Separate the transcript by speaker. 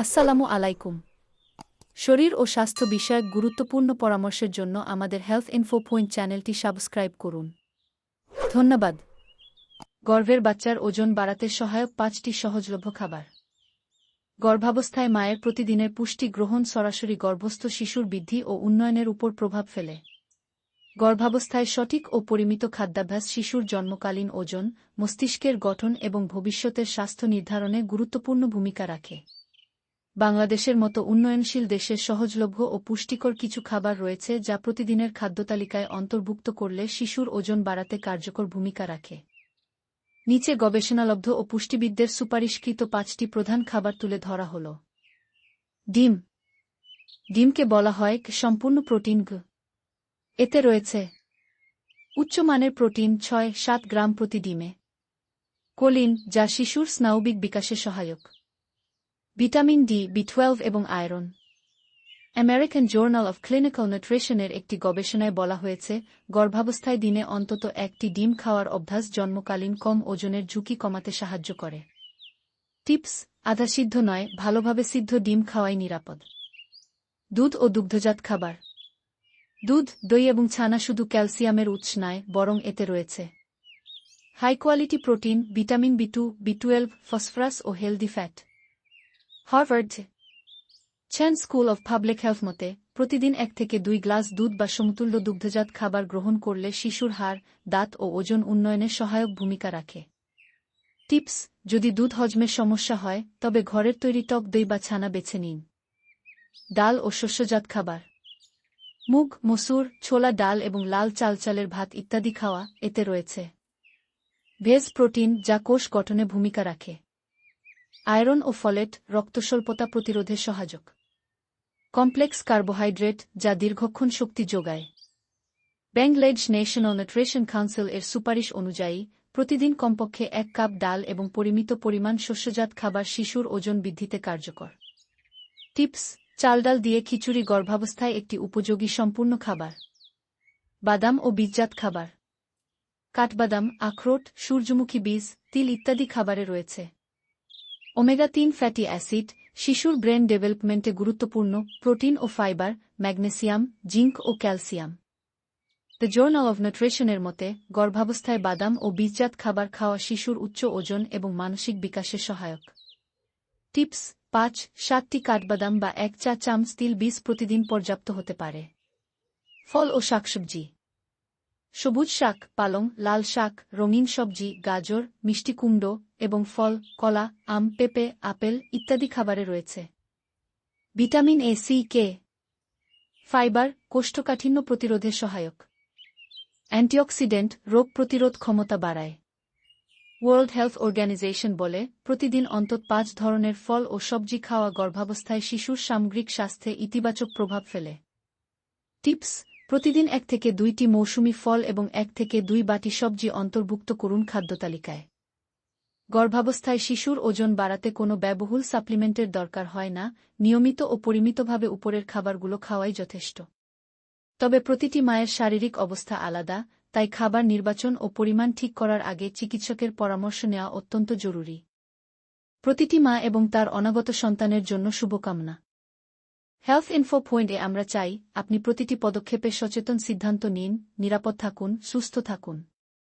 Speaker 1: আসসালামু আলাইকুম। শরীর ও স্বাস্থ্য বিষয়ক গুরুত্বপূর্ণ পরামর্শের জন্য আমাদের হেলথ ইনফো পয়েন্ট চ্যানেলটি সাবস্ক্রাইব করুন। ধন্যবাদ। গর্ভের বাচ্চার ওজন বাড়াতে সহায়ক পাঁচটি সহজলভ্য খাবার। গর্ভাবস্থায় মায়ের প্রতিদিনের পুষ্টি গ্রহণ সরাসরি গর্ভস্থ শিশুর বৃদ্ধি ও উন্নয়নের উপর প্রভাব ফেলে। গর্ভাবস্থায় সঠিক ও পরিমিত খাদ্যাভ্যাস শিশুর জন্মকালীন ওজন, মস্তিষ্কের গঠন এবং ভবিষ্যতের স্বাস্থ্য নির্ধারণে গুরুত্বপূর্ণ ভূমিকা রাখে। বাংলাদেশের মতো উন্নয়নশীল দেশের সহজলভ্য ও পুষ্টিকর কিছু খাবার রয়েছে যা প্রতিদিনের খাদ্যতালিকায় অন্তর্ভুক্ত করলে শিশুর ওজন বাড়াতে কার্যকর ভূমিকা রাখে। নিচে গবেষণালব্ধ ও পুষ্টিবিদদের সুপারিশকৃত পাঁচটি প্রধান খাবার তুলে ধরা হল। ডিম। ডিমকে বলা হয় সম্পূর্ণ প্রোটিন গ। এতে রয়েছে উচ্চমানের প্রোটিন ছয় সাত গ্রাম প্রতি ডিমে। কোলিন, যা শিশুর স্নায়বিক বিকাশে সহায়ক। ভিটামিন ডি, বি টুয়েলভ এবং iron. American journal of clinical নিউট্রিশনের একটি গবেষণায় বলা হয়েছে, গর্ভাবস্থায় দিনে অন্তত একটি ডিম খাওয়ার অভ্যাস জন্মকালীন কম ওজনের ঝুঁকি কমাতে সাহায্য করে। টিপস, আধা সিদ্ধ নয়, ভালোভাবে সিদ্ধ ডিম খাওয়াই নিরাপদ। দুধ ও দুগ্ধজাত খাবার। দুধ, দই এবং ছানা শুধু ক্যালসিয়ামের উৎস নয়, বরং এতে রয়েছে। High quality protein, vitamin B two, B twelve, phosphorus O healthy fat. Harvard Chan school of public health মতে, প্রতিদিন এক থেকে দুই গ্লাস দুধ বা সমতুল্য দুগ্ধজাত খাবার গ্রহণ করলে শিশুর হাড়, দাঁত ও ওজন উন্নয়নে সহায়ক ভূমিকা রাখে। টিপস, যদি দুধ হজমের সমস্যা হয়, তবে ঘরের তৈরি টক দই বা ছানা বেছে নিন। ডাল ও শস্যজাত খাবার। মুগ, মসুর, ছোলা ডাল এবং লাল চাল চালের ভাত ইত্যাদি খাওয়া এতে রয়েছে। ভেজ প্রোটিন যা কোষ গঠনে ভূমিকা রাখে। আয়রন ও ফলেট রক্তস্বল্পতা প্রতিরোধে সহায়ক। কমপ্লেক্স কার্বোহাইড্রেট যা দীর্ঘক্ষণ শক্তি যোগায়। ব্যাংলেজ ন্যাশনাল নিউট্রিশন কাউন্সিল এর সুপারিশ অনুযায়ী, প্রতিদিন কমপক্ষে এক কাপ ডাল এবং পরিমিত পরিমাণ শস্যজাত খাবার শিশুর ওজন বৃদ্ধিতে কার্যকর। টিপস, চাল ডাল দিয়ে খিচুড়ি গর্ভাবস্থায় একটি উপযোগী সম্পূর্ণ খাবার। বাদাম ও বীজজাত খাবার। কাঠবাদাম, আখরোট, সূর্যমুখী বীজ, তিল ইত্যাদি খাবারে রয়েছে। ওমেগা তিন ফ্যাটি অ্যাসিড শিশুর ব্রেন ডেভেলপমেন্টে গুরুত্বপূর্ণ প্রোটিন ও ফাইবার, ম্যাগনেসিয়াম, জিঙ্ক ও ক্যালসিয়াম। দ্য জার্নাল অব নিউট্রিশনের মতে, গর্ভাবস্থায় বাদাম ও বীজজাত খাবার খাওয়া শিশুর উচ্চ ওজন এবং মানসিক বিকাশে সহায়ক। টিপস, পাঁচ, সাতটি কাঠবাদাম বা এক চা চামচ তিল বীজ প্রতিদিন পর্যাপ্ত হতে পারে। ফল ও শাকসবজি। সবুজ শাক, পালং, লাল শাক, রঙিন সবজি, গাজর, মিষ্টি কুমড়ো এবং ফল, কলা, আম, পেঁপে, আপেল ইত্যাদি খাবারে রয়েছে। Vitamin A, C, K, fibre, কোষ্ঠকাঠিন্য প্রতিরোধে সহায়ক। অ্যান্টিঅক্সিডেন্ট রোগ প্রতিরোধ ক্ষমতা বাড়ায়। ওয়ার্ল্ড হেলথ অর্গানাইজেশন বলে, প্রতিদিন অন্তত পাঁচ ধরনের ফল ও সবজি খাওয়া গর্ভাবস্থায় শিশুর সামগ্রিক স্বাস্থ্যে ইতিবাচক প্রভাব ফেলে। টিপস, প্রতিদিন এক থেকে দুইটি মৌসুমি ফল এবং এক থেকে দুই বাটি সবজি অন্তর্ভুক্ত করুন খাদ্যতালিকায় গর্ভাবস্থায় শিশুর ওজন বাড়াতে কোনো ব্যয়বহুল সাপ্লিমেন্টের দরকার হয় না, নিয়মিত ও পরিমিতভাবে উপরের খাবারগুলো খাওয়াই যথেষ্ট। তবে প্রতিটি মায়ের শারীরিক অবস্থা আলাদা, তাই খাবার নির্বাচন ও পরিমাণ ঠিক করার আগে চিকিৎসকের পরামর্শ নেওয়া অত্যন্ত জরুরি। প্রতিটি মা এবং তার অনাগত সন্তানের জন্য শুভকামনা। হেলথ ইনফো পয়েন্টে আমরা চাই, আপনি প্রতিটি পদক্ষেপে সচেতন সিদ্ধান্ত নিন, নিরাপদ থাকুন, সুস্থ থাকুন।